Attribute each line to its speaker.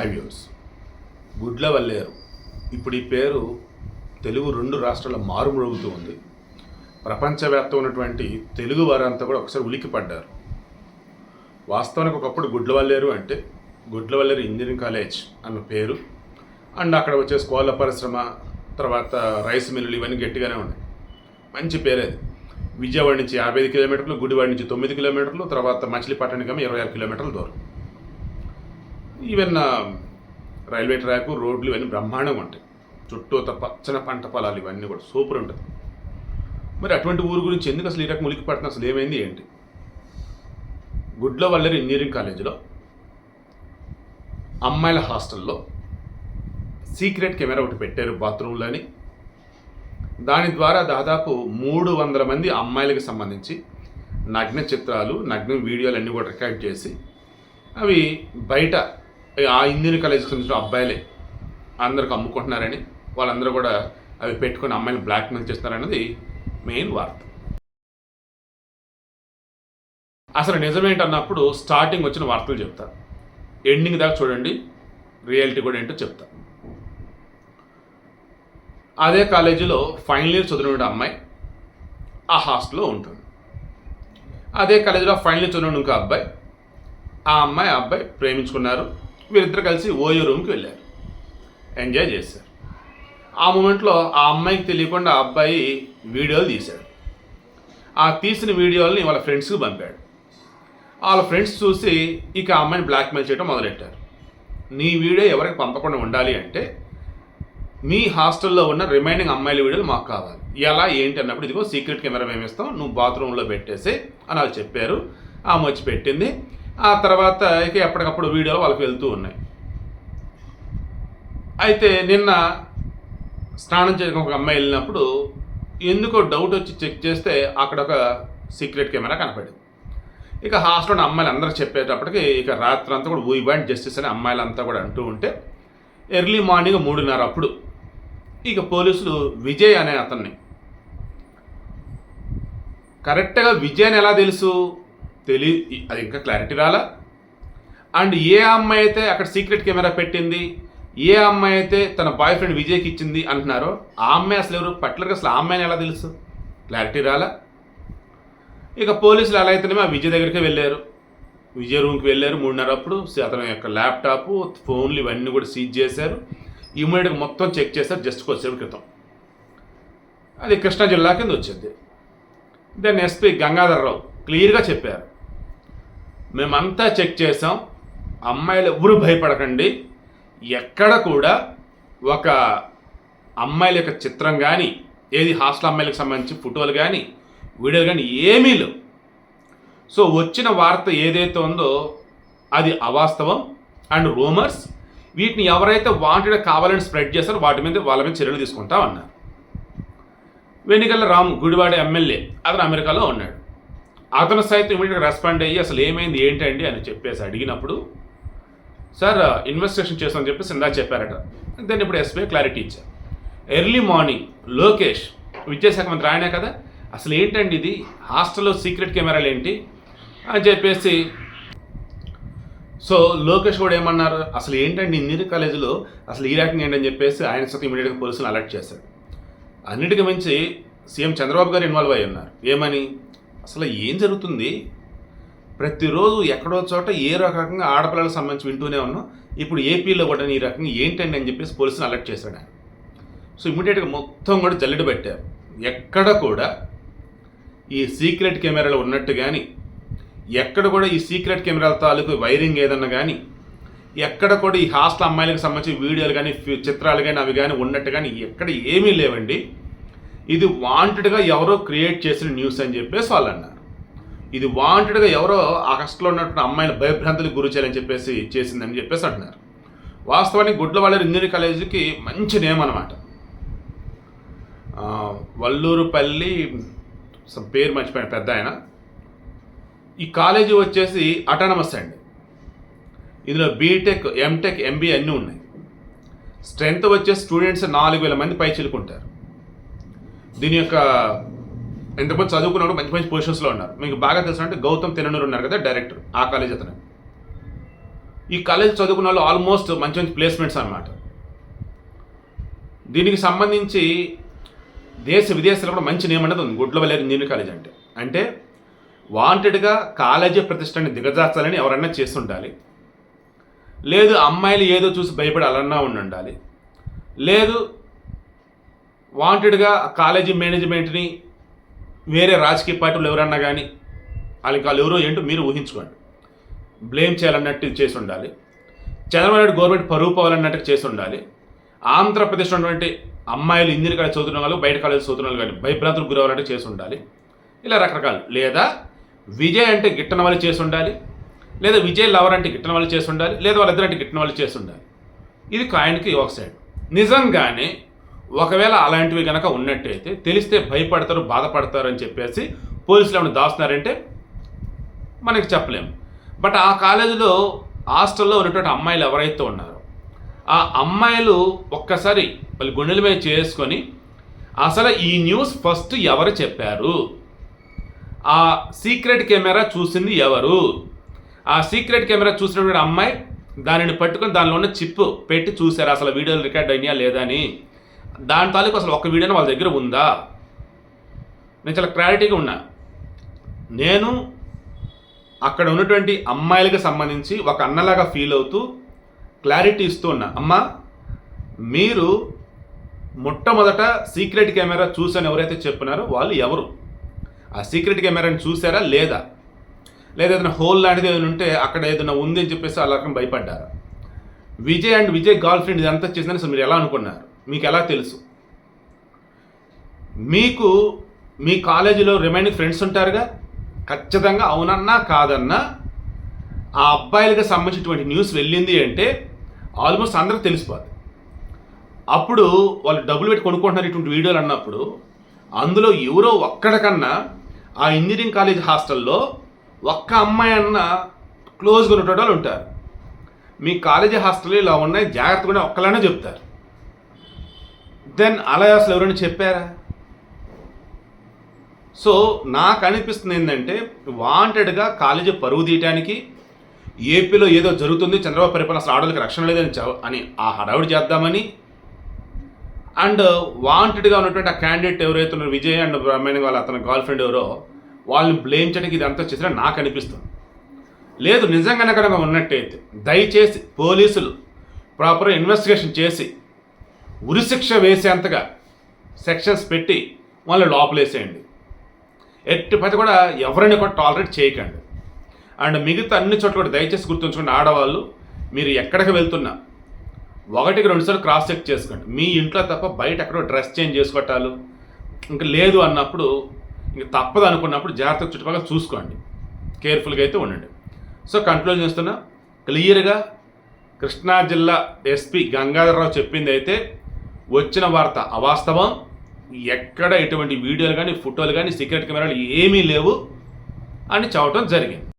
Speaker 1: High views గుడ్ల వల్లేరు. ఇప్పుడు ఈ పేరు తెలుగు రెండు రాష్ట్రాల మారుమ్రోగుతూ ఉంది. ప్రపంచవ్యాప్తం ఉన్నటువంటి తెలుగు వారంతా కూడా ఒకసారి ఉలికిపడ్డారు వాస్తవానికి ఒకప్పుడు గుడ్లవల్లేరు అంటే గుడ్లవల్లేరు ఇంజనీరింగ్ కాలేజ్ అన్న పేరు. అండ్ అక్కడ వచ్చే కోళ్ళ పరిశ్రమ తర్వాత రైస్ మిల్లులు ఇవన్నీ గట్టిగానే ఉన్నాయి. మంచి పేరు అది. విజయవాడ నుంచి యాభై ఐదు కిలోమీటర్లు గుడివాడ నుంచి తొమ్మిది కిలోమీటర్లు తర్వాత మచిలీపట్నానికి ఇరవై ఆరు కిలోమీటర్ల దూరం. ఈవెన్ రైల్వే ట్రాక్ రోడ్లు ఇవన్నీ బ్రహ్మాండంగా ఉంటాయి. చుట్టూ పచ్చని పంట పొలాలు ఇవన్నీ కూడా సూపర్ ఉంటుంది. మరి అటువంటి ఊరు గురించి ఎందుకు అసలు ఈ రకం ఉలికి అసలు ఏమైంది ఏంటి? గుడ్లో వల్లరి ఇంజనీరింగ్ కాలేజీలో అమ్మాయిల హాస్టల్లో సీక్రెట్ కెమెరా ఒకటి పెట్టారు బాత్రూంలోని. దాని ద్వారా దాదాపు మూడు వందల మంది అమ్మాయిలకు సంబంధించి నగ్న చిత్రాలు నగ్న వీడియోలు అన్నీ కూడా రికార్డ్ చేసి అవి బయట ఆ ఇంజనీరింగ్ కాలేజ్కి సంబంధించిన అబ్బాయిలే అందరికి అమ్ముకుంటున్నారని వాళ్ళందరూ కూడా అవి పెట్టుకుని అమ్మాయిని బ్లాక్మెయిల్ చేస్తున్నారన్నది మెయిన్ వార్త. అసలు నిజమేంటన్నప్పుడు స్టార్టింగ్ వచ్చిన వార్తలు చెప్తా. ఎండింగ్ దాకా చూడండి రియాలిటీ కూడా ఏంటో చెప్తా. అదే కాలేజీలో ఫైనల్ ఇయర్ చదివిన అమ్మాయి ఆ హాస్టల్లో ఉంటుంది. అదే కాలేజీలో ఫైనల్ ఇయర్ చదివిన ఇంకో అబ్బాయి ఆ అమ్మాయి ఆ అబ్బాయి ప్రేమించుకున్నారు. వీరిద్దరు కలిసి ఓయో రూమ్కి వెళ్ళారు. ఎంజాయ్ చేశారు. ఆ మూమెంట్లో ఆ అమ్మాయికి తెలియకుండా ఆ అబ్బాయి వీడియోలు తీశాడు. ఆ తీసిన వీడియోలని వాళ్ళ ఫ్రెండ్స్కి పంపాడు. వాళ్ళ ఫ్రెండ్స్ చూసి ఇక ఆ అమ్మాయిని బ్లాక్మెయిల్ చేయడం మొదలెట్టారు. నీ వీడియో ఎవరికి పంపకుండా ఉండాలి అంటే మీ హాస్టల్లో ఉన్న రిమైనింగ్ అమ్మాయిల వీడియోలు మాకు కావాలి. ఎలా ఏంటి అన్నప్పుడు ఇదిగో సీక్రెట్ కెమెరా మేము ఇస్తాం నువ్వు బాత్రూంలో పెట్టేసి అని వాళ్ళు చెప్పారు. ఆమె వచ్చి పెట్టింది. ఆ తర్వాత ఇక ఎప్పటికప్పుడు వీడియోలు వాళ్ళకి వెళ్తూ ఉన్నాయి. అయితే నిన్న స్నానం చేయడానికి ఒక అమ్మాయి వెళ్ళినప్పుడు ఎందుకో డౌట్ వచ్చి చెక్ చేస్తే అక్కడ ఒక సీక్రెట్ కెమెరా కనపడింది. ఇక హాస్టల్లో అమ్మాయిలు అందరూ చెప్పేటప్పటికి ఇక రాత్రి అంతా కూడా వీ బ్యాండ్ జస్టిస్ అని అమ్మాయిలంతా కూడా అంటూ ఉంటే ఎర్లీ మార్నింగ్ మూడున్నర అప్పుడు ఇక పోలీసులు విజయ్ అనే అతన్ని. కరెక్ట్గా విజయ్ అని ఎలా తెలుసు? తెలియ అది ఇంకా క్లారిటీ రాలా? అండ్ ఏ అమ్మాయి అయితే అక్కడ సీక్రెట్ కెమెరా పెట్టింది ఏ అమ్మాయి అయితే తన బాయ్ ఫ్రెండ్ విజయ్కి ఇచ్చింది అంటున్నారో ఆ అమ్మాయి అసలు ఎవరు? పర్టికులర్గా అసలు ఆ అమ్మాయిని ఎలా తెలుసు? క్లారిటీ రాలా? ఇక పోలీసులు ఎలా అయితేనేమో ఆ విజయ్ దగ్గరికి వెళ్ళారు. విజయ్ రూమ్కి వెళ్ళారు. మూడున్నర అప్పుడు అతని యొక్క ల్యాప్టాప్ ఫోన్లు ఇవన్నీ కూడా సీజ్ చేశారు. ఇమీడియట్గా మొత్తం చెక్ చేశారు జస్ట్ కొద్దిసేపు క్రితం. అది కృష్ణా జిల్లా కింద వచ్చింది. దెన్ ఎస్పీ గంగాధరరావు క్లియర్గా చెప్పారు. మేమంతా చెక్ చేసాం అమ్మాయిలు ఎవరు భయపడకండి. ఎక్కడ కూడా ఒక అమ్మాయిల యొక్క చిత్రం కానీ ఏది హాస్టల్ అమ్మాయిలకు సంబంధించి ఫోటోలు కానీ వీడియోలు కానీ ఏమీ లేవు. సో వచ్చిన వార్త ఏదైతే ఉందో అది అవాస్తవం అండ్ రూమర్స్ వీటిని ఎవరైతే వాంటెడ్ కావాలని స్ప్రెడ్ చేస్తారో వాటి మీద వాళ్ళ మీద చర్యలు తీసుకుంటా అన్నారు వెనిగల్ల రాము గుడివాడ ఎమ్మెల్యే అతను అమెరికాలో ఉన్నాడు. అతను సైతం ఇమీడియట్గా రెస్పాండ్ అయ్యి అసలు ఏమైంది ఏంటండి అని చెప్పేసి అడిగినప్పుడు సార్ ఇన్వెస్టిగేషన్ చేస్తామని చెప్పేసి ఇందా చెప్పారట. దాన్ని ఇప్పుడు ఎస్బీఐ క్లారిటీ ఇచ్చారు. ఎర్లీ మార్నింగ్ లోకేష్ విద్యాశాఖ మంత్రి ఆయనే కదా అసలు ఏంటండి ఇది? హాస్టల్లో సీక్రెట్ కెమెరాలు ఏంటి? అని చెప్పేసి సో లోకేష్ కూడా ఏమన్నారు అసలు ఏంటండి ఇంజనీరింగ్ కాలేజీలో అసలు ఈ ర్యాకింగ్ ఏంటని చెప్పేసి ఆయన సైతం ఇమీడియట్గా పోలీసులు అలర్ట్ చేశారు. అన్నిటికీ మించి సీఎం చంద్రబాబు గారు ఇన్వాల్వ్ అయి ఉన్నారు. ఏమని? అసలు ఏం జరుగుతుంది? ప్రతిరోజు ఎక్కడో చోట ఏ రకంగా ఆడపిల్లలకు సంబంధించి వింటూనే ఉన్నాం. ఇప్పుడు ఏపీలో కూడా ఈ రకంగా ఏంటండి అని చెప్పేసి పోలీసులు అలర్ట్ చేశాడు ఆయన. సో ఇమీడియట్గా మొత్తం కూడా జల్లెడ పెట్టారు. ఎక్కడ కూడా ఈ సీక్రెట్ కెమెరాలు ఉన్నట్టు కానీ ఎక్కడ కూడా ఈ సీక్రెట్ కెమెరాల తాలూకు వైరింగ్ ఏదన్నా కానీ ఎక్కడ కూడా ఈ హాస్టల్ అమ్మాయిలకు సంబంధించి వీడియోలు కానీ చిత్రాలు కానీ అవి కానీ ఉన్నట్టు కానీ ఎక్కడ ఏమీ లేవండి. ఇది వాంటెడ్గా ఎవరో క్రియేట్ చేసిన న్యూస్ అని చెప్పేసి వాళ్ళు అన్నారు. ఇది వాంటెడ్గా ఎవరో ఆ కష్టంలో ఉన్నటువంటి అమ్మాయిని భయభ్రాంతులకు గురి చేయాలని చెప్పేసి చేసిందని చెప్పేసి అంటున్నారు. వాస్తవానికి గుడ్లవాళ్ళ ఇంజనీరింగ్ కాలేజీకి మంచి నేమ్ అనమాట వల్లూరుపల్లి పేరు మర్చిపోయిన పెద్ద ఆయన. ఈ కాలేజీ వచ్చేసి అటానమస్ అండి. ఇందులో బీటెక్ ఎంటెక్ ఎంబీఏ అన్నీ ఉన్నాయి. స్ట్రెంత్ వచ్చేసి స్టూడెంట్స్ నాలుగు వేల మంది పై చిలుకుంటారు దీని యొక్క ఎంతమంది చదువుకున్నప్పుడు మంచి మంచి పొజిషన్స్లో ఉన్నారు. మీకు బాగా తెలుసు అంటే గౌతమ్ తిననూరు ఉన్నారు కదా డైరెక్టర్ ఆ కాలేజ్ అతను. ఈ కాలేజ్ చదువుకున్న వాళ్ళు ఆల్మోస్ట్ మంచి మంచి ప్లేస్మెంట్స్ అన్నమాట. దీనికి సంబంధించి దేశ విదేశాల్లో కూడా మంచి నేమ్ అనేది ఉంది. గుడ్లవల్లి ఇంజనీరింగ్ కాలేజ్ అంటే. అంటే వాంటెడ్గా కాలేజీ ప్రతిష్టని దిగజార్చాలని ఎవరన్నా చేస్తుండాలి. లేదు అమ్మాయిలు ఏదో చూసి భయపడి అలాన్నా ఉండి ఉండాలి లేదు వాంటెడ్గా కాలేజీ మేనేజ్మెంట్ని వేరే రాజకీయ పార్టీలు ఎవరన్నా కానీ వాళ్ళకి వాళ్ళు ఎవరో ఏంటో మీరు ఊహించుకోండి. బ్లేమ్ చేయాలన్నట్టు చేసి ఉండాలి. చంద్రబాబు నాయుడు గవర్నమెంట్ పరువు పోవాలన్నట్టు చేసి ఉండాలి. ఆంధ్రప్రదేశ్ ఉన్నటువంటి అమ్మాయిలు ఇంజనీర్ కాలేజ్ చదువుతున్న వాళ్ళు బయట కాలేజ్ చదువుతున్న వాళ్ళు కానీ భయభ్రాంతులకు గురవాలంటే చేసి ఉండాలి. ఇలా రకరకాలు. లేదా విజయ్ అంటే గిట్టన వాళ్ళు చేసి ఉండాలి. లేదా విజయ్ లవర్ అంటే గిట్టన వాళ్ళు చేసి ఉండాలి. లేదా వాళ్ళిద్దరు అంటే గిట్టన వాళ్ళు చేసి ఉండాలి. ఇది కాయిన్కి ఒక సైడ్ నిజంగానే ఒకవేళ అలాంటివి కనుక ఉన్నట్టయితే తెలిస్తే భయపడతారు బాధపడతారు అని చెప్పేసి పోలీసులు ఏమైనా దాస్తున్నారంటే మనకి చెప్పలేము బట్ ఆ కాలేజీలో హాస్టల్లో ఉన్నటువంటి అమ్మాయిలు ఎవరైతే ఉన్నారో ఆ అమ్మాయిలు ఒక్కసారి వాళ్ళు గుండెల మీద చేసుకొని అసలు ఈ న్యూస్ ఫస్ట్ ఎవరు చెప్పారు? ఆ సీక్రెట్ కెమెరా చూసింది ఎవరు? ఆ సీక్రెట్ కెమెరా చూసినటువంటి అమ్మాయి దానిని పట్టుకొని దానిలో ఉన్న చిప్ పెట్టి చూశారు అసలు వీడియోలు రికార్డ్ అయినాయా లేదా అని. దాని తాలూకు అసలు ఒక వీడియోని వాళ్ళ దగ్గర ఉందా? నేను చాలా క్లారిటీగా ఉన్నా. నేను అక్కడ ఉన్నటువంటి అమ్మాయిలకు సంబంధించి ఒక అన్నలాగా ఫీల్ అవుతూ క్లారిటీ ఇస్తూ ఉన్నా. అమ్మ మీరు మొట్టమొదట సీక్రెట్ కెమెరా చూసాను ఎవరైతే చెప్పినారో వాళ్ళు ఎవరు? ఆ సీక్రెట్ కెమెరాని చూసారా లేదా? లేదా ఏదైనా హోల్ లాంటిది ఏదైనా ఉంటే అక్కడ ఏదైనా ఉంది అని చెప్పేసి అలా భయపడ్డారా? Vijay and Vijay girlfriend ఇదంతా చేసిందని అసలు మీరు ఎలా అనుకున్నారు? మీకు ఎలా తెలుసు? మీకు మీ కాలేజీలో రిమైనింగ్ ఫ్రెండ్స్ ఉంటారుగా? ఖచ్చితంగా అవునన్నా కాదన్నా ఆ అబ్బాయిలకు సంబంధించినటువంటి న్యూస్ వెళ్ళింది అంటే ఆల్మోస్ట్ అందరికి తెలిసిపోద్ది. అప్పుడు వాళ్ళు డబ్బులు పెట్టి కొనుక్కుంటున్నారు ఇటువంటి వీడియోలు అన్నప్పుడు అందులో ఎవరో ఒక్కడికన్నా ఆ ఇంజనీరింగ్ కాలేజ్ హాస్టల్లో ఒక్క అమ్మాయి అన్న క్లోజ్గా ఉండేటోళ్ళు వాళ్ళు ఉంటారు. మీ కాలేజీ హాస్టల్లో ఇలా ఉన్నాయి జాగ్రత్తగా ఒక్కలనే చెప్తారు. దెన్ అలా అసలు ఎవరైనా చెప్పారా? సో నాకు అనిపిస్తుంది ఏంటంటే వాంటెడ్గా కాలేజీ పరువు తీయటానికి ఏపీలో ఏదో జరుగుతుంది చంద్రబాబు పరిపాలన అసలు ఆడవాళ్ళకి రక్షణ లేదని చ- అని ఆ హడావుడి చేద్దామని. అండ్ వాంటెడ్గా ఉన్నటువంటి ఆ క్యాండిడేట్ ఎవరైతే ఉన్నారో విజయ్ అండ్ బ్రహ్మణి వాళ్ళ అతని గర్ల్ ఫ్రెండ్ ఎవరో వాళ్ళని బ్లేమ్ చేయడానికి ఇదంతా చేసినా నాకు అనిపిస్తుంది. లేదు నిజంగానే కనుక ఉన్నట్టయితే దయచేసి పోలీసులు ప్రాపర్ ఇన్వెస్టిగేషన్ చేసి ఉరిశిక్ష వేసేంతగా సెక్షన్స్ పెట్టి వాళ్ళని లోపలేసేయండి. ఎట్టి పది కూడా ఎవరిని కూడా టాలరేట్ చేయకండి. అండ్ మిగతా అన్ని చోట్ల కూడా దయచేసి గుర్తుంచుకోండి ఆడవాళ్ళు మీరు ఎక్కడికి వెళ్తున్నా ఒకటికి రెండుసార్లు క్రాస్ చెక్ చేసుకోండి. మీ ఇంట్లో తప్ప బయట ఎక్కడో డ్రెస్ చేంజ్ చేసుకోవటాలు ఇంకా లేదు అన్నప్పుడు ఇంక తప్పదు అనుకున్నప్పుడు జాగ్రత్తగా చుట్టుపక్కల చూసుకోండి. కేర్ఫుల్గా అయితే ఉండండి. సో కంట్రోల్ చేస్తున్నా. క్లియర్గా కృష్ణా జిల్లా ఎస్పీ గంగాధరరావు చెప్పింది అయితే వచ్చిన వార్త అవాస్తవం. ఎక్కడ ఎటువంటి వీడియోలు కానీ ఫోటోలు కానీ సీక్రెట్ కెమెరాలు ఏమీ లేవు అని చెప్పడం జరిగింది.